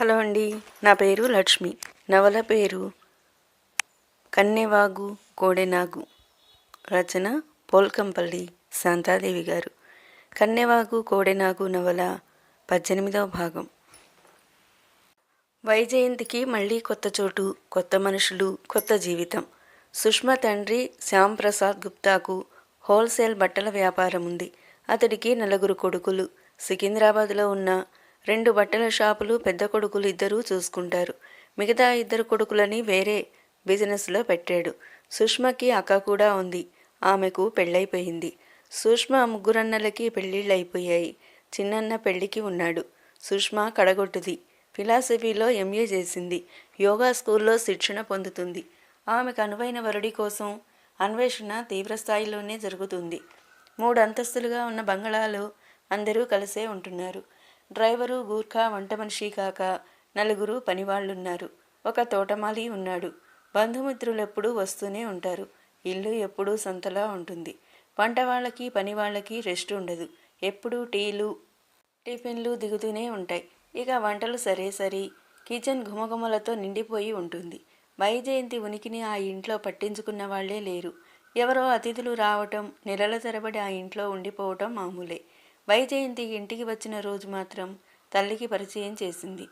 Hello అండి నా పేరు లక్ష్మి. నవల పేరు కన్నెవాగు కోడెనాగు. రచన పోల్కంపల్లి శాంతాదేవి గారు. కన్నెవాగు కోడెనాగు నవల పద్దెనిమిదవ భాగం. వైజయంతికి మళ్ళీ కొత్త చోటు కొత్త మనుషులు కొత్త జీవితం. సుష్మా తండ్రి శ్యామ్ ప్రసాద్ గుప్తాకు హోల్సేల్ బట్టల వ్యాపారం ఉంది. అతడికి నలుగురు కొడుకులు. సికింద్రాబాద్లో ఉన్న రెండు బట్టల షాపులు పెద్ద కొడుకులు ఇద్దరూ చూసుకుంటారు. మిగతా ఇద్దరు కొడుకులని వేరే బిజినెస్లో పెట్టాడు. సుష్మకి అక్క కూడా ఉంది. ఆమెకు పెళ్ళైపోయింది. సుష్మ ముగ్గురన్నలకి పెళ్ళిళ్ళు అయిపోయాయి చిన్నన్న పెళ్ళికి ఉన్నాడు. సుష్మ కడగొట్టుది. ఫిలాసఫీలో ఎంఏ చేసింది. యోగా స్కూల్లో శిక్షణ పొందుతుంది. ఆమెకు అనువైన వరుడి కోసం అన్వేషణ తీవ్రస్థాయిలోనే జరుగుతుంది. మూడు అంతస్తులుగా ఉన్న బంగళాలు అందరూ కలిసే ఉంటున్నారు. డ్రైవరు గూర్ఖా వంట మనిషి కాక నలుగురు పనివాళ్ళున్నారు. ఒక తోటమాలి ఉన్నాడు. బంధుమిత్రులు ఎప్పుడూ వస్తూనే ఉంటారు. ఇల్లు ఎప్పుడూ సంతలా ఉంటుంది. వంట వాళ్ళకి పని వాళ్ళకి రెస్ట్ ఉండదు. ఎప్పుడూ టీలు టిఫిన్లు దిగుతూనే ఉంటాయి. ఇక వంటలు సరే సరి కిచెన్ ఘుమఘుమలతో నిండిపోయి ఉంటుంది. వైజయంతి ఉనికిని ఆ ఇంట్లో పట్టించుకున్న వాళ్ళే లేరు. ఎవరో అతిథులు రావటం నెలల తరబడి ఆ ఇంట్లో ఉండిపోవటం మామూలే. వైజయంతి ఇంటికి వచ్చిన రోజు మాత్రం తల్లికి పరిచయం చేసింది.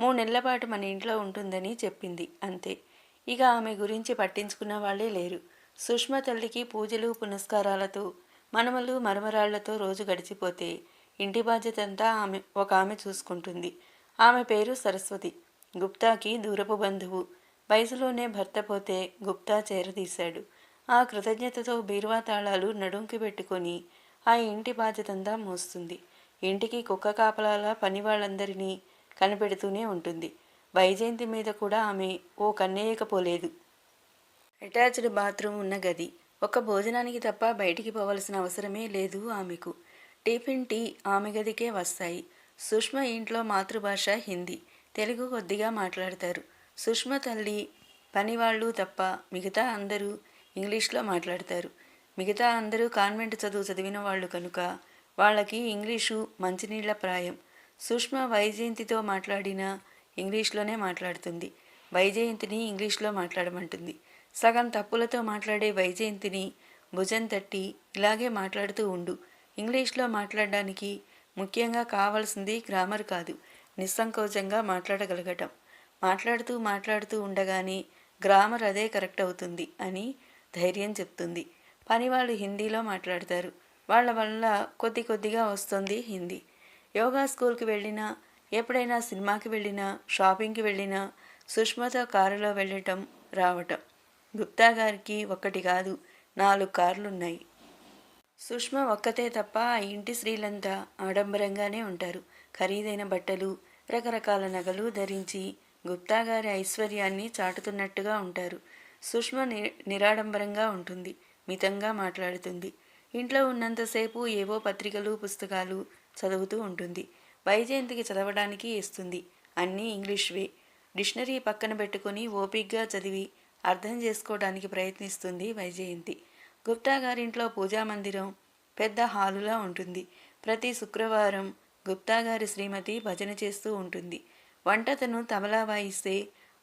మూడు నెలల పాటు మన ఇంట్లో ఉంటుందని చెప్పింది. అంతే. ఇక ఆమె గురించి పట్టించుకున్న వాళ్ళే లేరు. సుష్మ తల్లికి పూజలు పునస్కారాలతో మనమలు మరమరాళ్ళతో రోజు గడిచిపోతే ఇంటి బాధ్యత అంతా ఆమె ఒక ఆమె చూసుకుంటుంది. ఆమె పేరు సరస్వతి. గుప్తాకి దూరపు బంధువు. వయసులోనే భర్త పోతే గుప్తా చేరదీశాడు. ఆ కృతజ్ఞతతో బీరువా తాళాలు నడుంకి పెట్టుకొని ఆ ఇంటి బాధ్యతంతా మోస్తుంది. ఇంటికి కుక్క కాపలాల పని వాళ్ళందరినీ కనిపెడుతూనే ఉంటుంది. వైజయంతి మీద కూడా ఆమె ఓ కన్నేయకపోలేదు. అటాచ్డ్ బాత్రూమ్ ఉన్న గది. ఒక భోజనానికి తప్ప బయటికి పోవలసిన అవసరమే లేదు ఆమెకు. టిఫిన్ టీ ఆమె గదికే వస్తాయి. సుష్మ ఇంట్లో మాతృభాష హిందీ. తెలుగు కొద్దిగా మాట్లాడతారు. సుష్మ తల్లి పనివాళ్ళు తప్ప మిగతా అందరూ ఇంగ్లీష్లో మాట్లాడతారు. మిగతా అందరూ కాన్వెంట్ చదువు చదివిన వాళ్ళు కనుక వాళ్ళకి ఇంగ్లీషు మంచినీళ్ళ ప్రాయం. సుష్మ వైజయంతితో మాట్లాడినా ఇంగ్లీష్లోనే మాట్లాడుతుంది. వైజయంతిని ఇంగ్లీష్లో మాట్లాడమంటుంది. సగం తప్పులతో మాట్లాడే వైజయంతిని భుజం తట్టి ఇలాగే మాట్లాడుతూ ఉండు. ఇంగ్లీష్లో మాట్లాడడానికి ముఖ్యంగా కావాల్సింది గ్రామర్ కాదు నిస్సంకోచంగా మాట్లాడగలగటం. మాట్లాడుతూ మాట్లాడుతూ ఉండగానే గ్రామర్ అదే కరెక్ట్ అవుతుంది అని ధైర్యం చెప్తుంది. పనివాళ్ళు హిందీలో మాట్లాడతారు. వాళ్ళ వల్ల కొద్ది కొద్దిగా వస్తుంది హిందీ. యోగా స్కూల్కి వెళ్ళినా ఎప్పుడైనా సినిమాకి వెళ్ళినా షాపింగ్కి వెళ్ళినా సుష్మతో కారులో వెళ్ళటం రావటం. గుప్తా గారికి ఒక్కటి కాదు నాలుగు కార్లున్నాయి. సుష్మ ఒక్కతే తప్ప ఆ ఇంటి స్త్రీలంతా ఆడంబరంగానే ఉంటారు. ఖరీదైన బట్టలు రకరకాల నగలు ధరించి గుప్తా గారి ఐశ్వర్యాన్ని చాటుతున్నట్టుగా ఉంటారు. సుష్మ ని నిరాడంబరంగా ఉంటుంది. మితంగా మాట్లాడుతుంది. ఇంట్లో ఉన్నంతసేపు ఏవో పత్రికలు పుస్తకాలు చదువుతూ ఉంటుంది. వైజయంతికి చదవడానికి ఇస్తుంది. అన్నీ ఇంగ్లీష్వే డిక్షనరీ పక్కన పెట్టుకుని ఓపిగ్గా చదివి అర్థం చేసుకోవడానికి ప్రయత్నిస్తుంది వైజయంతి. గుప్తా గారింట్లో పూజా మందిరం పెద్ద హాలులా ఉంటుంది. ప్రతి శుక్రవారం గుప్తా గారి శ్రీమతి భజన చేస్తూ ఉంటుంది. వంటతను తబలా వాయిస్తే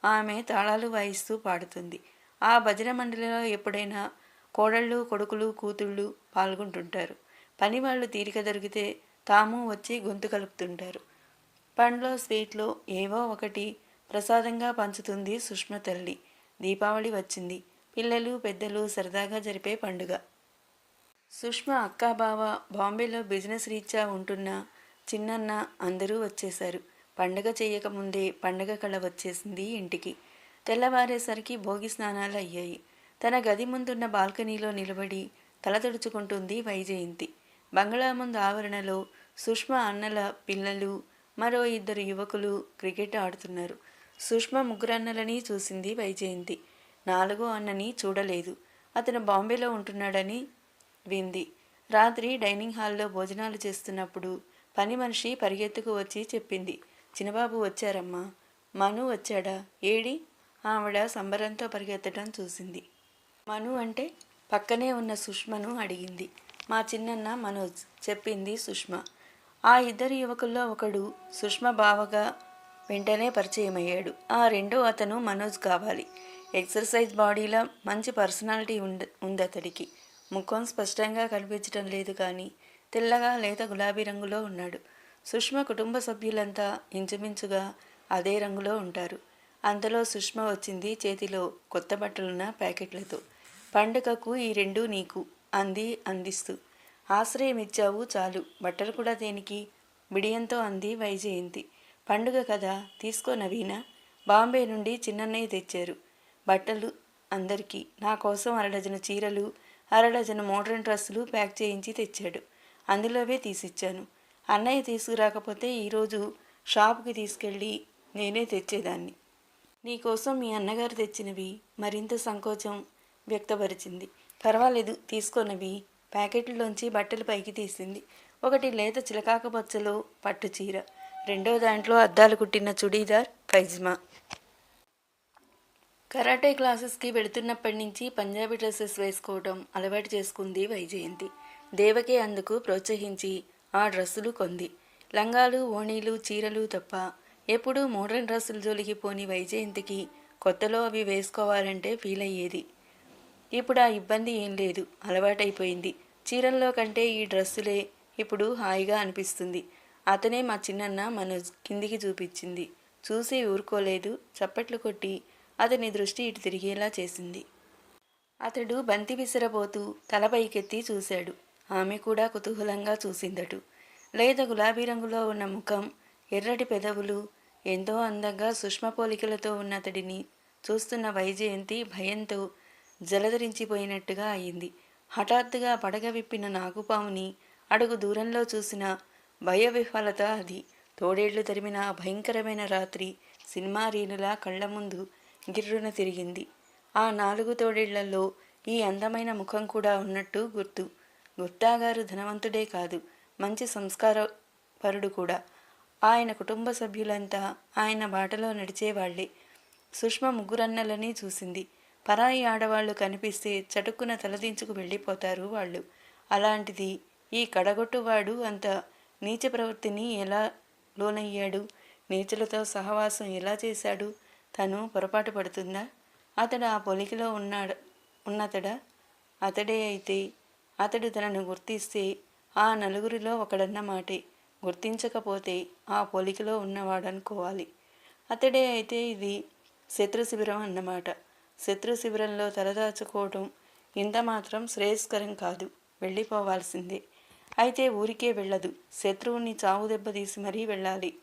ఆమె తాళాలు వాయిస్తూ పాడుతుంది. ఆ భజన మండలిలో ఎప్పుడైనా కోడళ్ళు కొడుకులు కూతుళ్ళు పాల్గొంటుంటారు. పని వాళ్ళు తీరిక దొరికితే తాము వచ్చి గొంతు కలుపుతుంటారు. పండ్లో స్వీట్లో ఏవో ఒకటి ప్రసాదంగా పంచుతుంది సుష్మ తల్లి. దీపావళి వచ్చింది. పిల్లలు పెద్దలు సరదాగా జరిపే పండుగ. సుష్మ అక్కాబావ బాంబేలో బిజినెస్ రీత్యా ఉంటున్న చిన్నన్న అందరూ వచ్చేశారు. పండగ చేయకముందే పండగ కళ వచ్చేసింది ఇంటికి. తెల్లవారేసరికి భోగి స్నానాలు అయ్యాయి. తన గది ముందున్న బాల్కనీలో నిలబడి తల తుడుచుకుంటుంది వైజయంతి. బంగ్లా ముందు ఆవరణలో సుష్మ అన్నల పిల్లలు మరో ఇద్దరు యువకులు క్రికెట్ ఆడుతున్నారు. సుష్మ ముగ్గురన్నలని చూసింది వైజయంతి. నాలుగో అన్నని చూడలేదు. అతను బాంబేలో ఉంటున్నాడని వింది. రాత్రి డైనింగ్ హాల్లో భోజనాలు చేస్తున్నప్పుడు పని మనిషి పరిగెత్తుకు వచ్చి చెప్పింది. చిన్నబాబు వచ్చారమ్మా. మను వచ్చాడా? ఏడి? ఆవిడ సంబరంతో పరిగెత్తడం చూసింది. మను అంటే పక్కనే ఉన్న సుష్మను అడిగింది. మా చిన్నన్న మనోజ్ చెప్పింది సుష్మ. ఆ ఇద్దరు యువకుల్లో ఒకడు సుష్మ బావగా వెంటనే పరిచయమయ్యాడు. ఆ రెండో అతను మనోజ్ కావాలి. ఎక్సర్సైజ్ బాడీలో మంచి పర్సనాలిటీ ఉండ ఉంది అతడికి ముఖం స్పష్టంగా కనిపించడం లేదు కానీ తెల్లగా లేత గులాబీ రంగులో ఉన్నాడు. సుష్మ కుటుంబ సభ్యులంతా ఇంచుమించుగా అదే రంగులో ఉంటారు. అంతలో సుష్మ వచ్చింది చేతిలో కొత్త బట్టలున్న ప్యాకెట్లతో. పండుగకు ఈ రెండు నీకు అంది అందిస్తూ. ఆశ్రయం ఇచ్చావు చాలు బట్టలు కూడా దేనికి? బిడియంతో అంది వైజయంతి. పండుగ కదా తీసుకో నవీన. బాంబే నుండి చిన్నన్నయ్య తెచ్చారు. బట్టలు అందరికీ. నా కోసం అరడజను చీరలు అరడజను మోడర్న్ డ్రెస్సులు ప్యాక్ చేయించి తెచ్చాడు. అందులోవే తీసిచ్చాను. అన్నయ్య తీసుకురాకపోతే ఈరోజు షాప్కి తీసుకెళ్ళి నేనే తెచ్చేదాన్ని. నీకోసం మీ అన్నగారు తెచ్చినవి మరింత సంకోచం వ్యక్తపరిచింది. పర్వాలేదు తీసుకోనవి. ప్యాకెట్లోంచి బట్టలు పైకి తీసింది. ఒకటి లేత చిలకాక పచ్చలు పట్టు చీర. రెండో దాంట్లో అద్దాలు కుట్టిన చుడీదార్ పైజ్మా కరాటే క్లాసెస్కి వెళుతున్నప్పటి నుంచి పంజాబీ డ్రెస్సెస్ వేసుకోవడం అలవాటు చేసుకుంది వైజయంతి. దేవకి అందుకు ప్రోత్సహించి ఆ డ్రెస్సులు కొంది. లంగాలు ఓణీలు చీరలు తప్ప ఎప్పుడూ మోడర్న్ డ్రెస్సులు జోలికి పోని వైజయంతికి కొత్తలో అవి వేసుకోవాలంటే ఫీల్ అయ్యేది ఇప్పుడు ఆ ఇబ్బంది ఏం లేదు. అలవాటైపోయింది. చీరల్లో కంటే ఈ డ్రెస్సులే ఇప్పుడు హాయిగా అనిపిస్తుంది. అతనే మా చిన్నన్న మనోజ్ కిందికి చూపించింది. చూసి ఊరుకోలేదు. చప్పట్లు కొట్టి అతని దృష్టి ఇటు తిరిగేలా చేసింది. అతడు బంతి విసిరబోతూ తల పైకెత్తి చూశాడు. ఆమె కూడా కుతూహలంగా చూసిందటు. లేత గులాబీ రంగులో ఉన్న ముఖం ఎర్రటి పెదవులు ఎంతో అందంగా సుష్మ పోలికలతో ఉన్న అతడిని చూస్తున్న వైజయంతి భయంతో జలధరించిపోయినట్టుగా అయింది. హఠాత్తుగా పడగ విప్పిన నాగుపాముని అడుగు దూరంలో చూసిన భయ విఫలత అది. తోడేళ్ళు తరిమిన భయంకరమైన రాత్రి సినిమా రీనులా కళ్ళ ముందు గిర్రున తిరిగింది. ఆ నాలుగు తోడేళ్ళలో ఈ అందమైన ముఖం కూడా ఉన్నట్టు గుర్తు. గుప్తాగారు ధనవంతుడే కాదు మంచి సంస్కారపరుడు కూడా. ఆయన కుటుంబ సభ్యులంతా ఆయన బాటలో నడిచేవాళ్ళే. సుష్మ ముగ్గురన్నలని చూసింది. పరాయి ఆడవాళ్ళు కనిపిస్తే చటుక్కున తలదించుకు వెళ్ళిపోతారు వాళ్ళు. అలాంటిది ఈ కడగొట్టువాడు అంత నీచ ప్రవృత్తిని ఎలా లోనయ్యాడు? నీచులతో సహవాసం ఎలా చేశాడు? తను పొరపాటు పడుతుందా? అతడు ఆ పొలికిలో ఉన్నాడు ఉన్నతడా? అతడే అయితే అతడు తనను గుర్తిస్తే ఆ నలుగురిలో ఒకడన్న మాటే. గుర్తించకపోతే ఆ పొలికిలో ఉన్నవాడనుకోవాలి. అతడే అయితే ఇది శత్రు శిబిరం అన్నమాట. శత్రు శిబిరంలో తలదాచుకోవటం ఇంత మాత్రం శ్రేయస్కరం కాదు. వెళ్ళిపోవాల్సిందే. అయితే ఊరికే వెళ్ళదు. శత్రువుని చావు దెబ్బతీసి మరీ వెళ్ళాలి.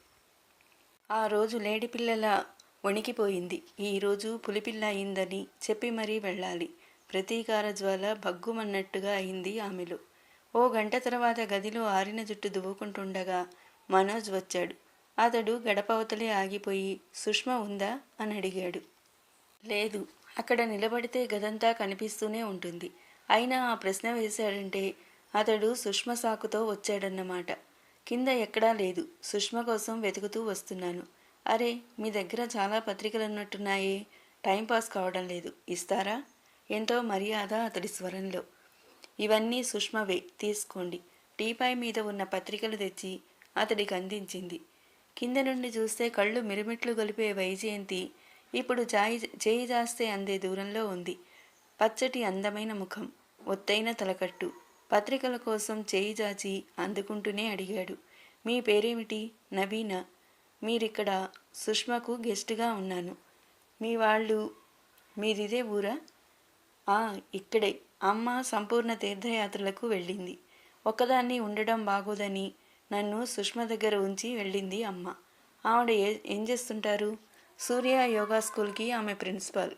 ఆ రోజు లేడి పిల్లల వణికిపోయింది. ఈరోజు పులిపిల్ల అయిందని చెప్పి మరీ వెళ్ళాలి. ప్రతీకార జ్వాల భగ్గుమన్నట్టుగా అయింది ఆమెలో. ఓ గంట తర్వాత గదిలో ఆరిన జుట్టు దువ్వుకుంటుండగా మనోజ్ వచ్చాడు. అతడు గడపవతలే ఆగిపోయి సుష్మ ఉందా? అని అడిగాడు. లేదు. అక్కడ నిలబడితే గదంతా కనిపిస్తూనే ఉంటుంది. అయినా ఆ ప్రశ్న వేశాడంటే అతడు సుష్మ సాకుతో వచ్చాడన్నమాట. కింద ఎక్కడా లేదు. సుష్మ కోసం వెతుకుతూ వస్తున్నాను. అరే మీ దగ్గర చాలా పత్రికలు ఉన్నట్టున్నాయే టైంపాస్ కావడం లేదు. ఇస్తారా? ఎంతో మర్యాద అతడి స్వరంలో. ఇవన్నీ సుష్మవే. తీసుకోండి. టీపై మీద ఉన్న పత్రికలు తెచ్చి అతడికి అందించింది. కింద నుండి చూస్తే కళ్ళు మిరుమిట్లు గొలిపే వైజయంతి ఇప్పుడు జాయి చేయి జాస్తే అందే దూరంలో ఉంది. పచ్చటి అందమైన ముఖం ఒత్తైన తలకట్టు. పత్రికల కోసం చేయి జాచి అందుకుంటూనే అడిగాడు. మీ పేరేమిటి? నవీన. మీరిక్కడ సుష్మకు గెస్ట్గా ఉన్నాను. మీ వాళ్ళు మీరిదే ఊరా? ఆ ఇక్కడే. అమ్మ సంపూర్ణ తీర్థయాత్రలకు వెళ్ళింది. ఒక్కదాన్ని ఉండడం బాగోదని నన్ను సుష్మ దగ్గర ఉంచి వెళ్ళింది అమ్మ. ఆవిడ ఏ ఏం చేస్తుంటారు? సూర్య యోగా స్కూల్కి ఆమె ప్రిన్సిపాల్.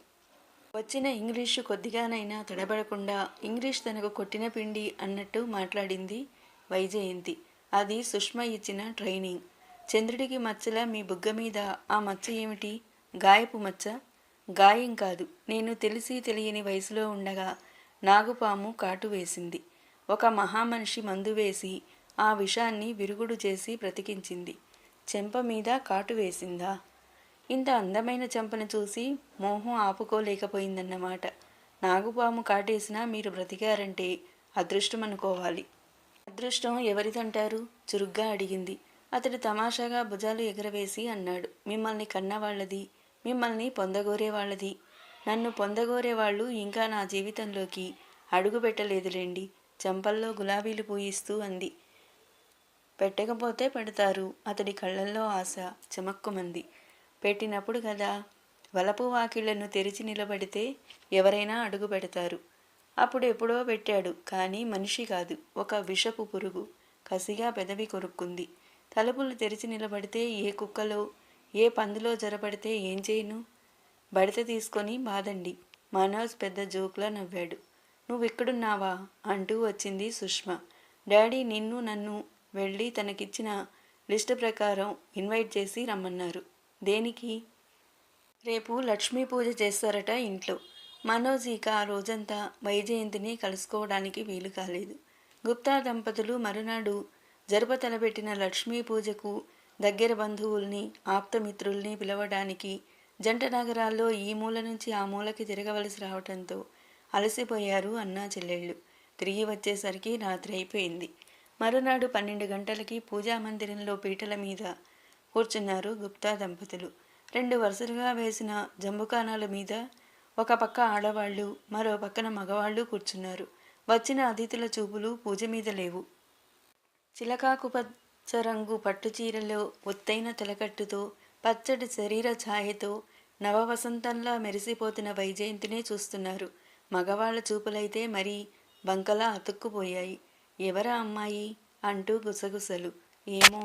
వచ్చిన ఇంగ్లీషు కొద్దిగానైనా తడబడకుండా ఇంగ్లీష్ తనకు కొట్టిన పిండి అన్నట్టు మాట్లాడింది వైజయంతి. అది సుష్మ ఇచ్చిన ట్రైనింగ్. చంద్రుడికి మచ్చల మీ బుగ్గ మీద ఆ మచ్చ ఏమిటి? గాయపు మచ్చ? గాయం కాదు. నేను తెలిసి తెలియని వయసులో ఉండగా నాగుపాము కాటు వేసింది. ఒక మహామనిషి మందు వేసి ఆ విషాన్ని విరుగుడు చేసి బ్రతికించింది. చెంప మీద కాటు వేసిందా? ఇంత అందమైన చెంపను చూసి మోహం ఆపుకోలేకపోయిందన్నమాట. నాగుపాము కాటేసినా మీరు బ్రతికారంటే అదృష్టం అనుకోవాలి. అదృష్టం ఎవరిదంటారు? చురుగ్గా అడిగింది. అతడు తమాషాగా భుజాలు ఎగరవేసి అన్నాడు. మిమ్మల్ని కన్నవాళ్ళది మిమ్మల్ని పొందగోరే వాళ్ళది నన్ను పొందగోరే వాళ్ళు ఇంకా నా జీవితంలోకి అడుగు పెట్టలేదులేండి చెంపల్లో గులాబీలు పూయిస్తూ అంది. పెట్టకపోతే పెడతారు. అతడి కళ్ళల్లో ఆశ చెమక్కుమంది. పెట్టినప్పుడు కదా వలపు వాకిళ్ళను తెరిచి నిలబడితే ఎవరైనా అడుగు పెడతారు. అప్పుడు ఎప్పుడో పెట్టాడు కానీ మనిషి కాదు ఒక విషపు పురుగు. కసిగా పెదవి కొరుక్కుంది. తలుపులు తెరిచి నిలబడితే ఏ కుక్కలో ఏ పందులో జరపడితే ఏం చేయను? బడిత తీసుకొని బాదండి మనోజ్ పెద్ద జోక్లా నవ్వాడు. నువ్వు ఇక్కడున్నావా అంటూ వచ్చింది సుష్మా. డాడీ నిన్ను నన్ను వెళ్ళి తనకిచ్చిన లిస్టు ప్రకారం ఇన్వైట్ చేసి రమ్మన్నారు. దేనికి? రేపు లక్ష్మీ పూజ చేస్తారట ఇంట్లో. మనోజ్ ఇక ఆ రోజంతా వైజయంతిని కలుసుకోవడానికి వీలు కాలేదు. గుప్తా దంపతులు మరునాడు జరుప తలపెట్టిన లక్ష్మీ పూజకు దగ్గర బంధువుల్ని ఆప్తమిత్రుల్ని పిలవడానికి జంట నగరాల్లో ఈ మూల నుంచి ఆ మూలకి తిరగవలసి రావటంతో అలసిపోయారు అన్నా చెల్లెళ్ళు. తిరిగి వచ్చేసరికి రాత్రి అయిపోయింది. మరునాడు పన్నెండు గంటలకి పూజా మందిరంలో పీటల మీద కూర్చున్నారు గుప్తా దంపతులు. రెండు వరుసలుగా వేసిన జంబుకానాల మీద ఒక పక్క ఆడవాళ్ళు మరో పక్కన మగవాళ్ళు కూర్చున్నారు. వచ్చిన అతిథుల చూపులు పూజ మీద లేవు. చిలకాకు పచ్చ రంగు పట్టు చీరలో ఒత్తైన తలకట్టుతో పచ్చటి శరీర ఛాయతో నవవసంతంలా మెరిసిపోతున్న వైజయంతినే చూస్తున్నారు. మగవాళ్ళ చూపులైతే మరీ బంకలా అతుక్కుపోయాయి. ఎవరా అమ్మాయి? అంటూ గుసగుసలు. ఏమో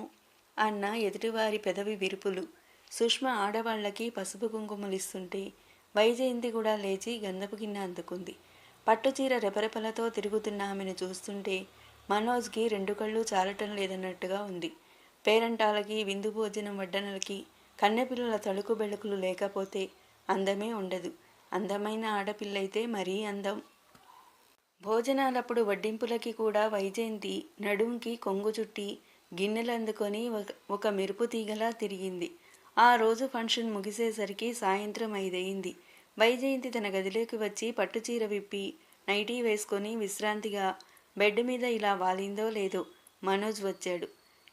అన్న ఎదుటివారి పెదవి విరుపులు. సుష్మ ఆడవాళ్ళకి పసుపు కుంకుమలిస్తుంటే వైజయంతి కూడా లేచి గంధపు గిన్నె అందుకుంది. పట్టుచీర రెపరెపలతో తిరుగుతున్న ఆమెను చూస్తుంటే మనోజ్కి రెండు కళ్ళు చాలటం లేదన్నట్టుగా ఉంది. పేరంటాలకి విందు భోజనం వడ్డనలకి కన్నెపిల్లల తళుకు బెళుకులు లేకపోతే అందమే ఉండదు. అందమైన ఆడపిల్లైతే మరీ అందం. భోజనాలప్పుడు వడ్డింపులకి కూడా వైజయంతి నడుంకి కొంగు చుట్టి గిన్నెలు అందుకొని ఒక ఒక మెరుపు తీగలా తిరిగింది. ఆ రోజు ఫంక్షన్ ముగిసేసరికి సాయంత్రం ఐదయింది. వైజయంతి తన గదిలోకి వచ్చి పట్టుచీర విప్పి నైటీ వేసుకొని విశ్రాంతిగా బెడ్ మీద ఇలా వాలిందో లేదో మనోజ్ వచ్చాడు.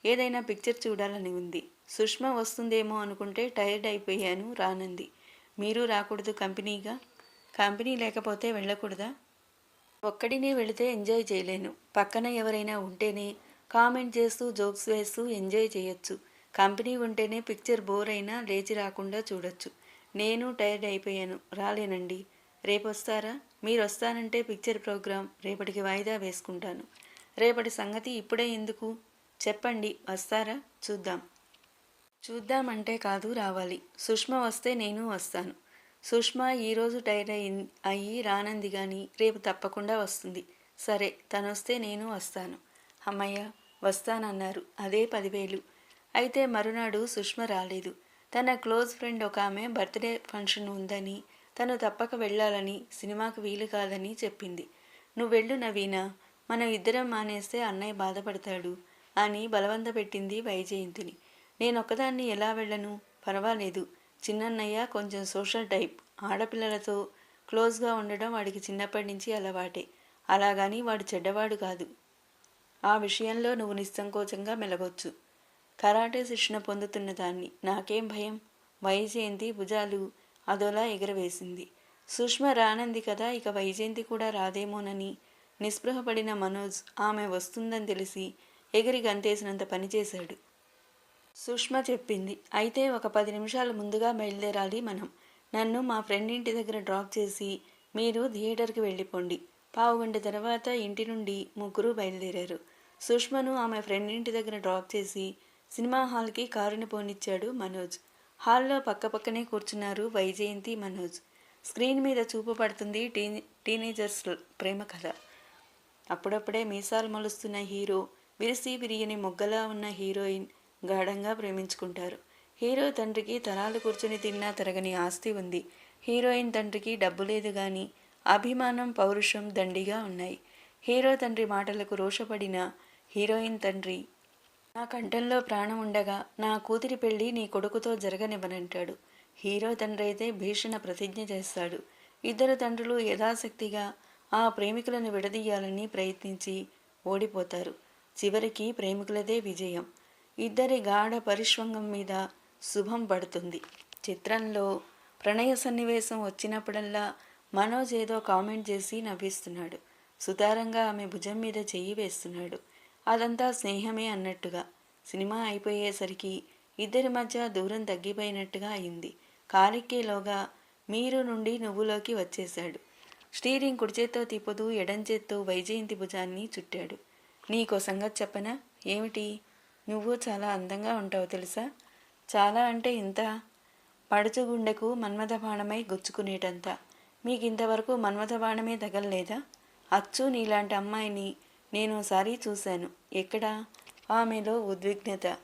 ఏదైనా పిక్చర్ చూడాలని ఉంది. సుష్మ వస్తుందేమో అనుకుంటే టైర్డ్ అయిపోయాను రానంది. మీరు రాకూడదు కంపెనీగా? కంపెనీ లేకపోతే వెళ్ళకూడదా? ఒక్కడినే వెళితే ఎంజాయ్ చేయలేను. పక్కన ఎవరైనా ఉంటేనే కామెంట్ చేస్తూ జోక్స్ వేస్తూ ఎంజాయ్ చేయొచ్చు. కంపెనీ ఉంటేనే పిక్చర్ బోర్ అయినా లేచి రాకుండా చూడొచ్చు. నేను టైర్డ్ అయిపోయాను. రాలేనండి. రేపు వస్తారా మీరు వస్తానంటే పిక్చర్ ప్రోగ్రాం రేపటికి వాయిదా వేసుకుంటాను. రేపటి సంగతి ఇప్పుడే ఎందుకు? చెప్పండి. వస్తారా? చూద్దాం. చూద్దామంటే కాదు రావాలి. సుష్మ వస్తే నేను వస్తాను. సుష్మ ఈరోజు టైర్ అయి అయ్యి రానంది కానీ రేపు తప్పకుండా వస్తుంది. సరే తనొస్తే నేను వస్తాను. అమ్మయ్య వస్తానన్నారు. అదే పదివేలు. అయితే మరునాడు సుష్మ రాలేదు. తన క్లోజ్ ఫ్రెండ్ ఒక ఆమె బర్త్డే ఫంక్షన్ ఉందని తను తప్పక వెళ్ళాలని సినిమాకు వీలు కాదని చెప్పింది. నువ్వు వెళ్ళు నవీనా మనం ఇద్దరం మానేస్తే అన్నయ్య బాధపడతాడు అని బలవంత పెట్టింది వైజయంతిని. నేనొక్కదాన్ని ఎలా వెళ్ళను? పర్వాలేదు. చిన్నన్నయ్య కొంచెం సోషల్ టైప్. ఆడపిల్లలతో క్లోజ్గా ఉండడం వాడికి చిన్నప్పటి నుంచి అలవాటే. అలాగని వాడు చెడ్డవాడు కాదు. ఆ విషయంలో నువ్వు నిస్సంకోచంగా మెలగొచ్చు. కరాటే శిక్షణ పొందుతున్న దాన్ని నాకేం భయం? వైజయంతి భుజాలు అదోలా ఎగరవేసింది. సుష్మ రానంది కదా ఇక వైజయంతి కూడా రాదేమోనని నిస్పృహపడిన మనోజ్ ఆమె వస్తుందని తెలిసి ఎగిరి గంతేసినంత పనిచేశాడు సుష్మ చెప్పింది అయితే ఒక పది నిమిషాలు ముందుగా బయలుదేరాలి మనం. నన్ను మా ఫ్రెండ్ ఇంటి దగ్గర డ్రాప్ చేసి మీరు థియేటర్కి వెళ్ళిపోండి. పావుగంట తర్వాత ఇంటి నుండి ముగ్గురు బయలుదేరారు. సుష్మను ఆమె ఫ్రెండ్ ఇంటి దగ్గర డ్రాప్ చేసి సినిమా హాల్కి కారుని పోనిచ్చాడు మనోజ్. హాల్లో పక్కపక్కనే కూర్చున్నారు వైజయంతి మనోజ్. స్క్రీన్ మీద చూపబడుతుంది టీ టీనేజర్స్ ప్రేమ కథ. అప్పుడప్పుడే మీసాలు మలుస్తున్న హీరో విరిసి విరియని మొగ్గలా ఉన్న హీరోయిన్ గాఢంగా ప్రేమించుకుంటారు. హీరో తండ్రికి తరాలు కూర్చుని తిన్నా తరగని ఆస్తి ఉంది. హీరోయిన్ తండ్రికి డబ్బు లేదు కానీ అభిమానం పౌరుషం దండిగా ఉన్నాయి. హీరో తండ్రి మాటలకు రోషపడిన హీరోయిన్ తండ్రి నా కంఠంలో ప్రాణం ఉండగా నా కూతురి పెళ్ళి నీ కొడుకుతో జరగనివ్వనంటాడు. హీరో తండ్రి అయితే భీషణ ప్రతిజ్ఞ చేస్తాడు. ఇద్దరు తండ్రులు యథాశక్తిగా ఆ ప్రేమికులను విడదీయాలని ప్రయత్నించి ఓడిపోతారు. చివరికి ప్రేమికులదే విజయం. ఇద్దరి గాఢ పరిశ్వంగం మీద శుభం పడుతుంది. చిత్రంలో ప్రణయ సన్నివేశం వచ్చినప్పుడల్లా మనోజ్ ఏదో కామెంట్ చేసి నవ్విస్తున్నాడు. సుతారంగా ఆమె భుజం మీద చెయ్యి వేస్తున్నాడు. అదంతా స్నేహమే అన్నట్టుగా. సినిమా అయిపోయేసరికి ఇద్దరి మధ్య దూరం తగ్గిపోయినట్టుగా అయింది. కారెక్కేలోగా మీరు నుండి నువ్వులోకి వచ్చేశాడు. స్టీరింగ్ కుడిచేత్తో తిప్పుతూ ఎడంచేత్తో వైజయంతి భుజాన్ని చుట్టాడు. నీకో సంగతి చెప్పనా? ఏమిటి? నువ్వు చాలా అందంగా ఉంటావు తెలుసా? చాలా అంటే ఇంత? పడుచు గుండెకు మన్మథ బాణమై గుచ్చుకునేటంతా. మీకు ఇంతవరకు మన్మథబాణమే తగలలేదా? అచ్చు నీలాంటి అమ్మాయిని నేను ఒకసారి చూశాను. ఎక్కడా? ఆమెలో ఉద్విగ్నత.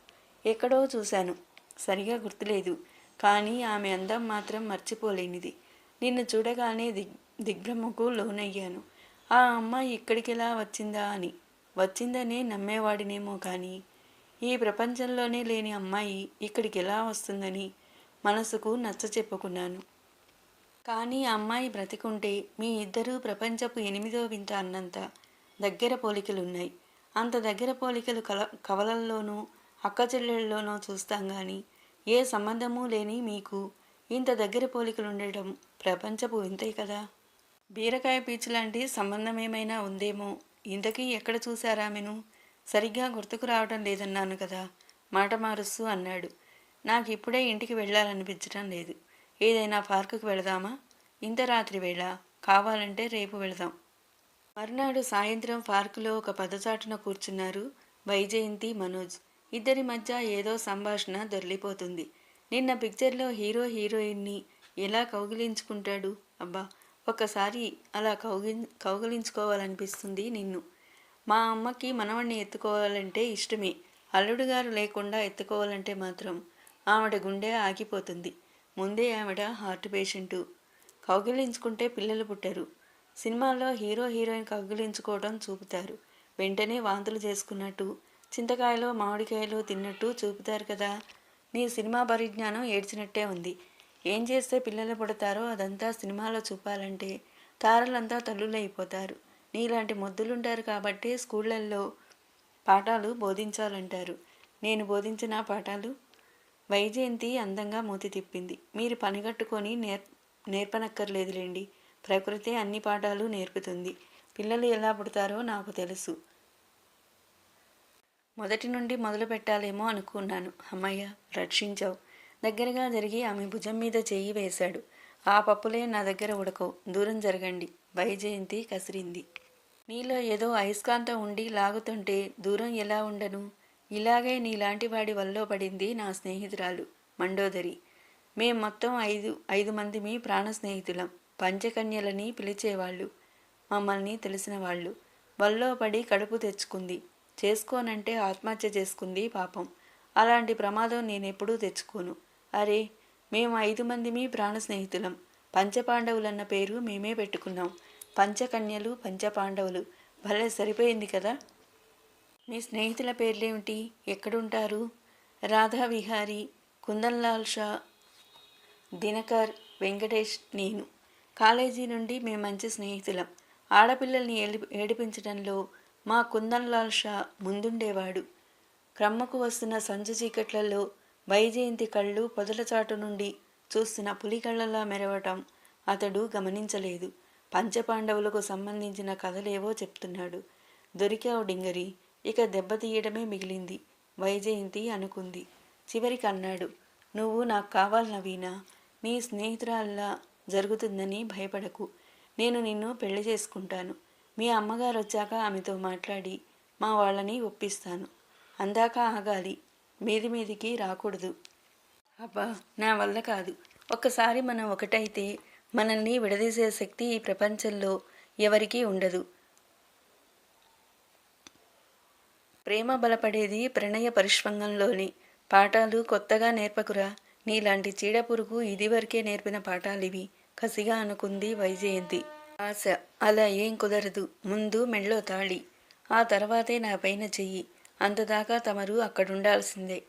ఎక్కడో చూశాను. సరిగా గుర్తులేదు. కానీ ఆమె అందం మాత్రం మర్చిపోలేనిది. నిన్ను చూడగానే దిగ్ దిగ్భ్రమకు లోనయ్యాను. ఆ అమ్మాయి ఇక్కడికెలా వచ్చిందా అని. వచ్చిందనే నమ్మేవాడినేమో కానీ ఈ ప్రపంచంలోనే లేని అమ్మాయి ఇక్కడికి ఎలా వస్తుందని మనసుకు నచ్చ చెప్పుకున్నాను కానీ ఆ అమ్మాయి బ్రతికుంటే మీ ఇద్దరూ ప్రపంచపు ఎనిమిదో వింత అన్నంత దగ్గర పోలికలున్నాయి. అంత దగ్గర పోలికలు కల కవలల్లోనూ అక్కచెల్లెళ్ళలోనూ చూస్తాం కానీ ఏ సంబంధము లేని మీకు ఇంత దగ్గర పోలికలు ఉండటం ప్రపంచపు వింతే కదా? బీరకాయ పీచు లాంటి సంబంధం ఏమైనా ఉందేమో? ఇంతకీ ఎక్కడ చూశారామెను సరిగ్గా గుర్తుకు రావడం లేదన్నాను కదా? మాట మారుస్తూ అన్నాడు. నాకు ఇప్పుడే ఇంటికి వెళ్ళాలనిపించడం లేదు. ఏదైనా పార్కుకు వెళదామా? ఇంత రాత్రి వేళ. కావాలంటే రేపు వెళదాం. మర్నాడు సాయంత్రం పార్కులో ఒక పదచాటున కూర్చున్నారు వైజయంతి మనోజ్. ఇద్దరి మధ్య ఏదో సంభాషణ దొరిలిపోతుంది నిన్న పిక్చర్లో హీరో హీరోయిన్ని ఎలా కౌగిలించుకుంటాడు? అబ్బా! ఒక్కసారి అలా కౌగి కౌగిలించుకోవాలనిపిస్తుంది నిన్ను. మా అమ్మకి మనవణ్ణి ఎత్తుకోవాలంటే ఇష్టమే. అల్లుడు గారు లేకుండా ఎత్తుకోవాలంటే మాత్రం ఆవిడ గుండె ఆగిపోతుంది. ముందే ఆవిడ హార్ట్ పేషెంటు. కౌగిలించుకుంటే పిల్లలు పుట్టరు. సినిమాల్లో హీరో హీరోయిన్ కౌగిలించుకోవడం చూపుతారు. వెంటనే వాంతులు చేసుకున్నట్టు చింతకాయలో మామిడికాయలో తిన్నట్టు చూపుతారు కదా. నీ సినిమా పరిజ్ఞానం ఏడ్చినట్టే ఉంది. ఏం చేస్తే పిల్లలు పుడతారో అదంతా సినిమాలో చూపాలంటే తారలంతా తల్లులైపోతారు నీలాంటి మొద్దులుంటారు కాబట్టి స్కూళ్ళల్లో పాఠాలు బోధించాలంటారు. నేను బోధించిన పాఠాలు వైజయంతి అందంగా మూతి తిప్పింది. మీరు పనిగట్టుకొని నేర్ నేర్పనక్కర్లేదులేండి. ప్రకృతి అన్ని పాఠాలు నేర్పుతుంది. పిల్లలు ఎలా పుడతారో నాకు తెలుసు. మొదటి నుండి మొదలు పెట్టాలేమో అనుకున్నాను. అమ్మయ్య రక్షించావు. దగ్గరగా జరిగి ఆమె భుజం మీద చేయి వేశాడు. ఆ పప్పులే నా దగ్గర ఉడకవు. దూరం జరగండి. వైజయంతి కసిరింది. నీలో ఏదో అయస్కాంతం ఉండి లాగుతుంటే దూరం ఎలా ఉండను? ఇలాగే నీలాంటి వాడి వల్లో పడింది నా స్నేహితురాలు మండోదరి. మేం మొత్తం ఐదు ఐదు మందిమి ప్రాణ స్నేహితులం. పంచకన్యలని పిలిచేవాళ్ళు మమ్మల్ని తెలిసిన వాళ్ళు వల్లో పడి కడుపు తెచ్చుకుంది. చేసుకోనంటే ఆత్మహత్య చేసుకుంది పాపం. అలాంటి ప్రమాదం నేనెప్పుడూ తెచ్చుకోను. అరే మేము ఐదు మందిమి ప్రాణ స్నేహితులం. పంచపాండవులన్న పేరు మేమే పెట్టుకున్నాం. పంచకన్యలు పంచపాండవులు. భలే సరిపోయింది కదా? మీ స్నేహితుల పేర్లేమిటి? ఎక్కడుంటారు? రాధా విహారీ కుందన్లాల్ షా దినకర్ వెంకటేష్ నేను. కాలేజీ నుండి మేము మంచి స్నేహితులం. ఆడపిల్లల్ని ఏడి ఏడిపించడంలో మా కుందన్లాల్ షా ముందుండేవాడు. క్రమ్మకు వస్తున్న సంజు చీకట్లలో వైజయంతి కళ్ళు పొదల చాటు నుండి చూస్తున్న పులి కళ్ళలా మెరవటం అతడు గమనించలేదు. పంచపాండవులకు సంబంధించిన కథలేవో చెప్తున్నాడు. దొరికావు డింగరి ఇక దెబ్బతీయడమే మిగిలింది. వైజయంతి అనుకుంది. చివరికి అన్నాడు నువ్వు నాకు కావాలి నవీనా. నీ స్నేహితురాల్లా జరుగుతుందని భయపడకు. నేను నిన్ను పెళ్ళి చేసుకుంటాను. మీ అమ్మగారు వచ్చాక ఆమెతో మాట్లాడి మా వాళ్ళని ఒప్పిస్తాను. అందాక ఆగాలి. మీది మీదికి రాకూడదు. అబ్బా నా వల్ల కాదు. ఒక్కసారి మనం ఒకటైతే మనల్ని విడదీసే శక్తి ఈ ప్రపంచంలో ఎవరికీ ఉండదు. ప్రేమ బలపడేది ప్రణయ పరిశ్వంగంలోని పాఠాలు కొత్తగా నేర్పకురా. నీలాంటి చీడపురుగు ఇదివరకే నేర్పిన పాఠాలివి. కసిగా అనుకుంది వైజయంతి. ఆశ. అలా ఏం కుదరదు. ముందు మెళ్ళో తాళి. ఆ తర్వాతే నా పైన చెయ్యి. అంతదాకా తమరు అక్కడుండాల్సిందే.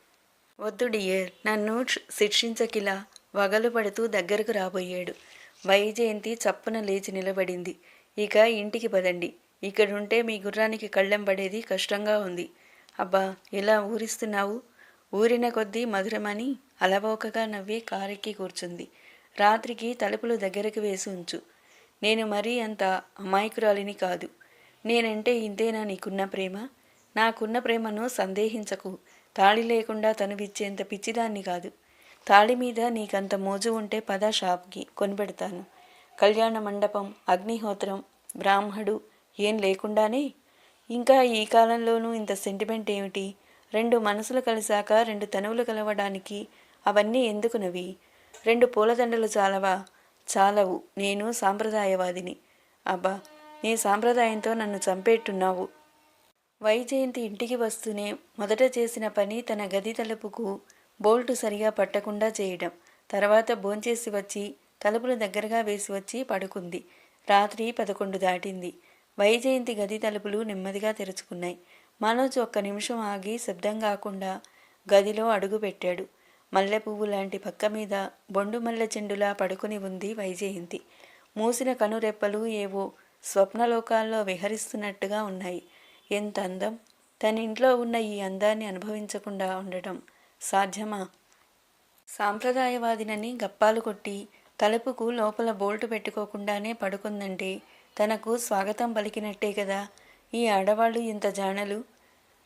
వద్దు డియర్ నన్ను శిక్షించకిలా వగలు పడుతూ దగ్గరకు రాబోయాడు. వైజయంతి చప్పున లేచి నిలబడింది. ఇక ఇంటికి పదండి. ఇక్కడుంటే మీ గుర్రానికి కళ్ళెం పడేది కష్టంగా ఉంది. అబ్బా ఎలా ఊరిస్తున్నావు? ఊరిన కొద్దీ మధురమని అలవోకగా నవ్వి కారెక్కి కూర్చుంది. రాత్రికి తలుపులు దగ్గరకు వేసి ఉంచు. నేను మరీ అంత అమాయకురాలిని కాదు. నేనంటే ఇంతేనా నీకున్న ప్రేమ? నాకున్న ప్రేమను సందేహించకు. తాళి లేకుండా తనువిచ్చేంత పిచ్చిదాన్ని కాదు. తాళి మీద నీకంత మోజు ఉంటే పద షాప్కి కొనిపెడతాను. కళ్యాణ మండపం అగ్నిహోత్రం బ్రాహ్మడు ఏం లేకుండానే. ఇంకా ఈ కాలంలోనూ ఇంత సెంటిమెంట్ ఏమిటి? రెండు మనసులు కలిశాక రెండు తనువులు కలవడానికి అవన్నీ ఎందుకునవి రెండు పూలదండలు చాలవా? చాలవు. నేను సాంప్రదాయవాదిని. అబ్బా! నీ సాంప్రదాయంతో నన్ను చంపేట్టున్నావు. వైజయంతి ఇంటికి వస్తూనే మొదట చేసిన పని తన గది తలుపుకు బోల్టు సరిగా పట్టకుండా చేయడం. తర్వాత భోంచేసి వచ్చి తలుపులు దగ్గరగా వేసి వచ్చి పడుకుంది. రాత్రి పదకొండు దాటింది. వైజయంతి గది తలుపులు నెమ్మదిగా తెరుచుకున్నాయి. మనోజ్ ఒక్క నిమిషం ఆగి శబ్దం కాకుండా గదిలో అడుగు పెట్టాడు. మల్లె పువ్వు లాంటి పక్క మీద బొండు మల్లె చెండులా పడుకుని ఉంది వైజయంతి. మూసిన కనురెప్పలు ఏవో స్వప్నలోకాల్లో విహరిస్తున్నట్టుగా ఉన్నాయి. ఎంత అందం? తన ఇంట్లో ఉన్న ఈ అందాన్ని అనుభవించకుండా ఉండటం సాధ్యమా? సాంప్రదాయవాదినని గప్పాలు కొట్టి తలుపుకు లోపల బోల్టు పెట్టుకోకుండానే పడుకుందంటే తనకు స్వాగతం పలికినట్టే కదా? ఈ ఆడవాళ్ళు ఇంత జానలు.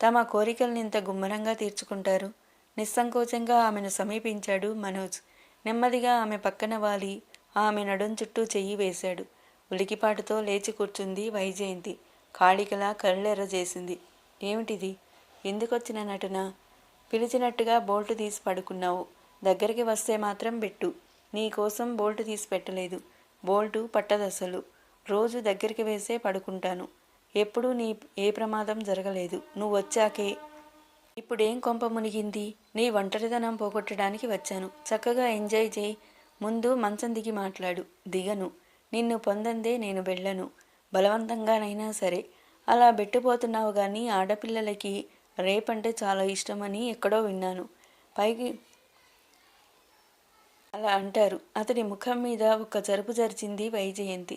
తమ కోరికల్ని ఇంత గుమ్మరంగా తీర్చుకుంటారు. నిస్సంకోచంగా ఆమెను సమీపించాడు మనోజ్. నెమ్మదిగా ఆమె పక్కన వాలి. ఆమె నడుం చుట్టూ చెయ్యి వేశాడు. ఉలికిపాటుతో లేచి కూర్చుంది వైజయంతి. కాళికలా కళ్ళెర్ర చేసింది ఏమిటిది? ఎందుకొచ్చిన నటన? పిలిచినట్టుగా బోల్టు తీసి పడుకున్నావు. దగ్గరికి వస్తే మాత్రం పెట్టు. నీకోసం బోల్టు తీసి పెట్టలేదు. బోల్టు పట్టదసలు. రోజు దగ్గరికి వేసే పడుకుంటాను. ఎప్పుడూ నీ ఏ ప్రమాదం జరగలేదు. నువ్వు వచ్చాకే. ఇప్పుడేం కొంప మునిగింది? నీ ఒంటరితనం పోగొట్టడానికి వచ్చాను. చక్కగా ఎంజాయ్ చేయి. ముందు మంచం దిగి మాట్లాడు. దిగను. నిన్ను పొందందే నేను వెళ్ళను. బలవంతంగానైనా సరే. అలా బెట్టుపోతున్నావు కానీ ఆడపిల్లలకి రేపంటే చాలా ఇష్టమని ఎక్కడో విన్నాను. పైకి అలా అంటారు. అతడి ముఖం మీద ఒక జరుపు జరిచింది వైజయంతి.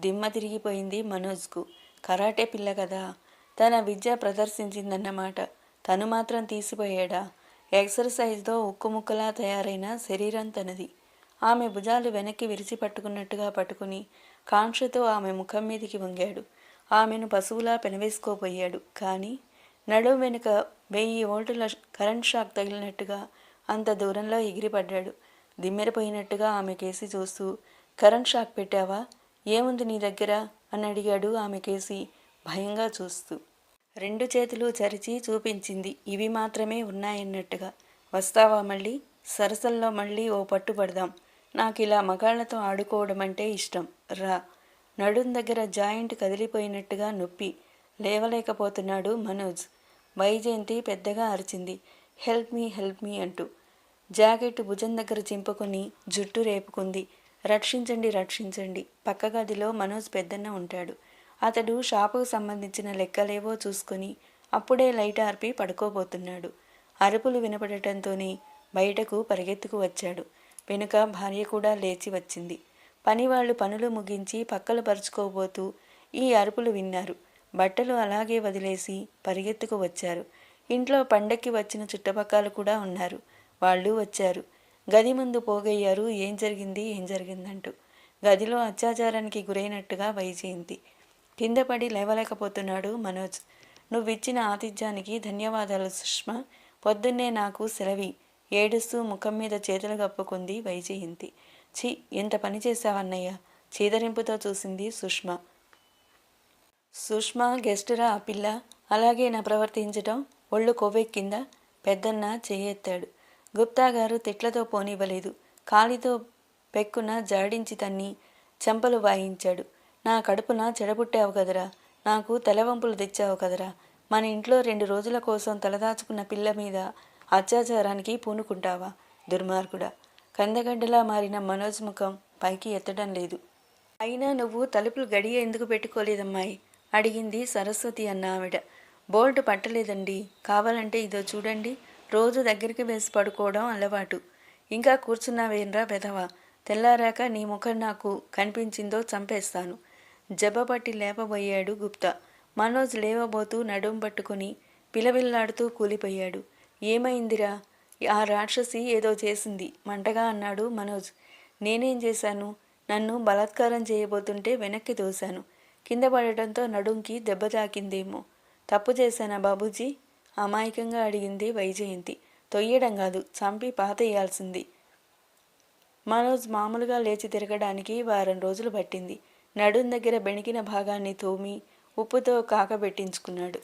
దిమ్మ తిరిగిపోయింది మనోజ్కు. కరాటే పిల్ల కదా. తన విద్య ప్రదర్శించిందన్నమాట. తను మాత్రం తీసిపోయాడా? ఎక్సర్సైజ్తో ఉక్కు ముక్కలా తయారైన శరీరం తనది. ఆమె భుజాలు వెనక్కి విరిచి పట్టుకున్నట్టుగా పట్టుకుని కాంక్షతో ఆమె ముఖం మీదికి వంగాడు. ఆమెను పశువులా పెనవేసుకోపోయాడు కానీ నడుం వెనుక వెయ్యి వోల్టుల కరెంట్ షాక్ తగిలినట్టుగా అంత దూరంలో ఎగిరిపడ్డాడు. దిమ్మెరపోయినట్టుగా ఆమె కేసి చూస్తూ కరెంట్ షాక్ పెట్టావా? ఏముంది నీ దగ్గర? అని అడిగాడు ఆమె కేసి భయంగా చూస్తూ. రెండు చేతులు చరిచి చూపించింది. ఇవి మాత్రమే ఉన్నాయన్నట్టుగా. వస్తావా మళ్ళీ? సరసల్లో మళ్ళీ ఓ పట్టు పడదాం. నాకు ఇలా మగాళ్ళతో ఆడుకోవడం అంటే ఇష్టం. రా. నడుం దగ్గర జాయింట్ కదిలిపోయినట్టుగా నొప్పి. లేవలేకపోతున్నాడు మనోజ్. వైజయంతి పెద్దగా అరిచింది. హెల్ప్ మీ హెల్ప్ మీ అంటూ. జాకెట్ భుజం దగ్గర చింపుకొని జుట్టు రేపుకుంది. రక్షించండి రక్షించండి. పక్క గదిలో మనోజ్ పెద్దన్న ఉంటాడు. అతడు షాపుకు సంబంధించిన లెక్కలేవో చూసుకొని అప్పుడే లైట్ ఆర్పి పడుకోబోతున్నాడు. అరుపులు వినపడటంతోనే బయటకు పరిగెత్తుకు వచ్చాడు. వెనుక భార్య కూడా లేచి వచ్చింది. పనివాళ్ళు పనులు ముగించి పక్కలు పరుచుకోబోతూ ఈ అరుపులు విన్నారు. బట్టలు అలాగే వదిలేసి పరిగెత్తుకు వచ్చారు. ఇంట్లో పండక్కి వచ్చిన చుట్టపక్కలు కూడా ఉన్నారు. వాళ్ళు వచ్చారు. గది ముందు పోగయ్యారు ఏం జరిగింది? ఏం జరిగిందంటూ. గదిలో అత్యాచారానికి గురైనట్టుగా వైజయంతి. కింద పడి లేవలేకపోతున్నాడు మనోజ్. నువ్విచ్చిన ఆతిథ్యానికి ధన్యవాదాలు సుష్మా. పొద్దున్నే నాకు సెలవి. ఏడుస్తూ ముఖం మీద చేతులు కప్పుకుంది వైజయంతి. ఛీ ఎంత పని చేశావన్నయ్య. చీదరింపుతో చూసింది సుష్మా. సుష్మా గెస్టురా ఆ పిల్ల? అలాగే నా ప్రవర్తించటం ఒళ్ళు కొవ్వెక్కిందా? పెద్దన్న చేయెత్తాడు. గుప్తా గారు తిట్లతో పోనివ్వలేదు. కాలితో పెక్కున జాడించి తన్ని చెంపలు వాయించాడు. నా కడుపున చెడబుట్టావు కదరా. నాకు తలవంపులు తెచ్చావు కదరా. మన ఇంట్లో రెండు రోజుల కోసం తలదాచుకున్న పిల్ల మీద అత్యాచారానికి పూనుకుంటావా? దుర్మార్గుడా. కందగడ్డలా మారిన మనోజ్ ముఖం పైకి ఎత్తడం లేదు. అయినా నువ్వు తలుపులు గడియ ఎందుకు పెట్టుకోలేదమ్మాయి? అడిగింది సరస్వతి అన్న ఆవిడ బోల్ట్ పట్టలేదండి. కావాలంటే ఇదో చూడండి. రోజు దగ్గరికి వేసి పడుకోవడం అలవాటు. ఇంకా కూర్చున్నావేంరా వెధవా. తెల్లారాక నీ ముఖం నాకు కనిపించిందో చంపేస్తాను. జబ్బపట్టి లేపబోయాడు గుప్తా. మనోజ్ లేవబోతూ నడుం పట్టుకుని పిలవిల్లాడుతూ కూలిపోయాడు. ఏమైందిరా? ఆ రాక్షసి ఏదో చేసింది. మంటగా అన్నాడు మనోజ్. నేనేం చేశాను? నన్ను బలాత్కారం చేయబోతుంటే వెనక్కి తోశాను. కింద పడటంతో నడుంకి దెబ్బ తాకిందేమో. తప్పు చేశానా బాబూజీ? అమాయకంగా అడిగింది వైజయంతి. తొయ్యడం కాదు చంపి పాతేయాల్సింది మనోజ్ మామూలుగా లేచి తిరగడానికి వారం రోజులు పట్టింది. నడుం దగ్గర బెణికిన భాగాన్ని తోమి ఉప్పుతో కాకబెట్టించుకున్నాడు.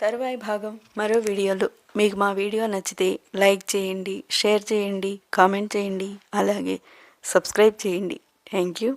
తరువాయి భాగం మరో వీడియోలో. మీకు మా వీడియో నచ్చితే లైక్ చేయండి షేర్ చేయండి కామెంట్ చేయండి అలాగే సబ్స్క్రైబ్ చేయండి. Thank you.